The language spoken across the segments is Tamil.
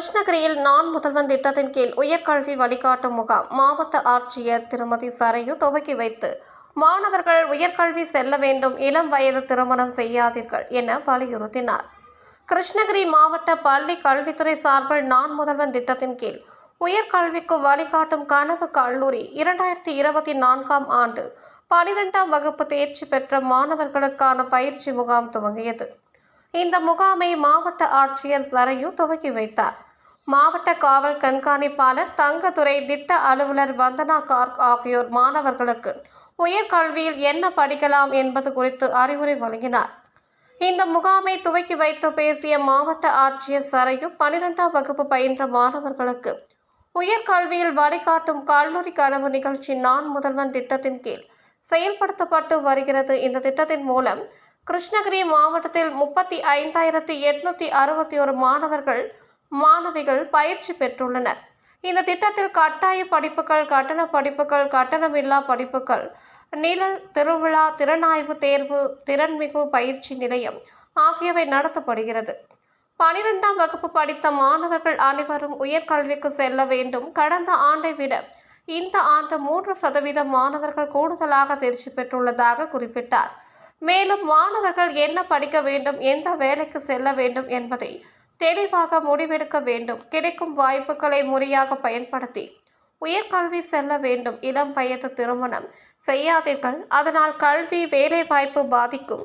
கிருஷ்ணகிரியில் நான் முதல்வன் திட்டத்தின் கீழ் உயர்கல்வி வழிகாட்டும் முகாம். மாவட்ட ஆட்சியர் திருமதி சரையு துவக்கி வைத்து மாணவர்கள் உயர்கல்வி செல்ல வேண்டும் இளம் வயது திருமணம் செய்யாதீர்கள் என வலியுறுத்தினார். கிருஷ்ணகிரி மாவட்ட பள்ளி கல்வித்துறை சார்பில் நான் முதல்வன் திட்டத்தின் கீழ் உயர்கல்விக்கு வழிகாட்டும் கனவு கல்லூரி இரண்டாயிரத்தி இருபத்தி நான்காம் ஆண்டு பனிரெண்டாம் வகுப்பு தேர்ச்சி பெற்ற மாணவர்களுக்கான பயிற்சி முகாம் துவங்கியது. இந்த முகாமை மாவட்ட ஆட்சியர் சரையு துவக்கி வைத்தார். மாவட்ட காவல் கண்காணிப்பாளர் தங்கதுரை திட்ட அலுவலர் வந்தனா கார்க் ஆகியோர் மாணவர்களுக்கு உயர்கல்வியில் என்ன படிக்கலாம் என்பது குறித்து அறிவுரை வழங்கினார். இந்த முகாமை துவக்கி வைத்து பேசிய மாவட்ட ஆட்சியர் சரையு பனிரெண்டாம் வகுப்பு பயின்ற மாணவர்களுக்கு உயர்கல்வியில் வழிகாட்டும் கல்லூரி கனவு நிகழ்ச்சி நான் முதல்வன் திட்டத்தின் கீழ் செயல்படுத்தப்பட்டு வருகிறது. இந்த திட்டத்தின் மூலம் கிருஷ்ணகிரி மாவட்டத்தில் முப்பத்தி ஐந்தாயிரத்தி எட்நூத்தி அறுபத்தி ஒரு மாணவர்கள் மாணவிகள் பயிற்சி பெற்றுள்ளனர். இந்த திட்டத்தில் கட்டாய படிப்புகள் கட்டண படிப்புகள் கட்டணமில்லா படிப்புகள் நிழல் திருவிழா திறனாய்வு தேர்வு திறன்மிகு பயிற்சி நிலையம் ஆகியவை நடத்தப்படுகிறது. பனிரெண்டாம் வகுப்பு படித்த மாணவர்கள் அனைவரும் உயர்கல்விக்கு செல்ல வேண்டும். கடந்த ஆண்டை விட இந்த ஆண்டு மூன்று சதவீத மாணவர்கள் கூடுதலாக தேர்ச்சி பெற்றுள்ளதாக குறிப்பிட்டார். மேலும் மாணவர்கள் என்ன படிக்க வேண்டும் எந்த வேலைக்கு செல்ல வேண்டும் என்பதை தெளிவாக முடிவெடுக்க வேண்டும். கிடைக்கும் வாய்ப்புகளை முறையாக பயன்படுத்தி உயர்கல்வி செல்ல வேண்டும். இளம் வயது திருமணம் செய்யாதீர்கள். அதனால் கல்வி வேலைவாய்ப்பு பாதிக்கும்.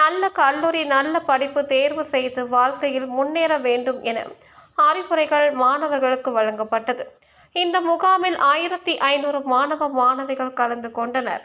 நல்ல கல்லூரி நல்ல படிப்பு தேர்வு செய்து வாழ்க்கையில் முன்னேற வேண்டும் என அறிவுரைகள் மாணவர்களுக்கு வழங்கப்பட்டது. இந்த முகாமில் ஆயிரத்தி ஐநூறு மாணவ மாணவிகள் கலந்து கொண்டனர்.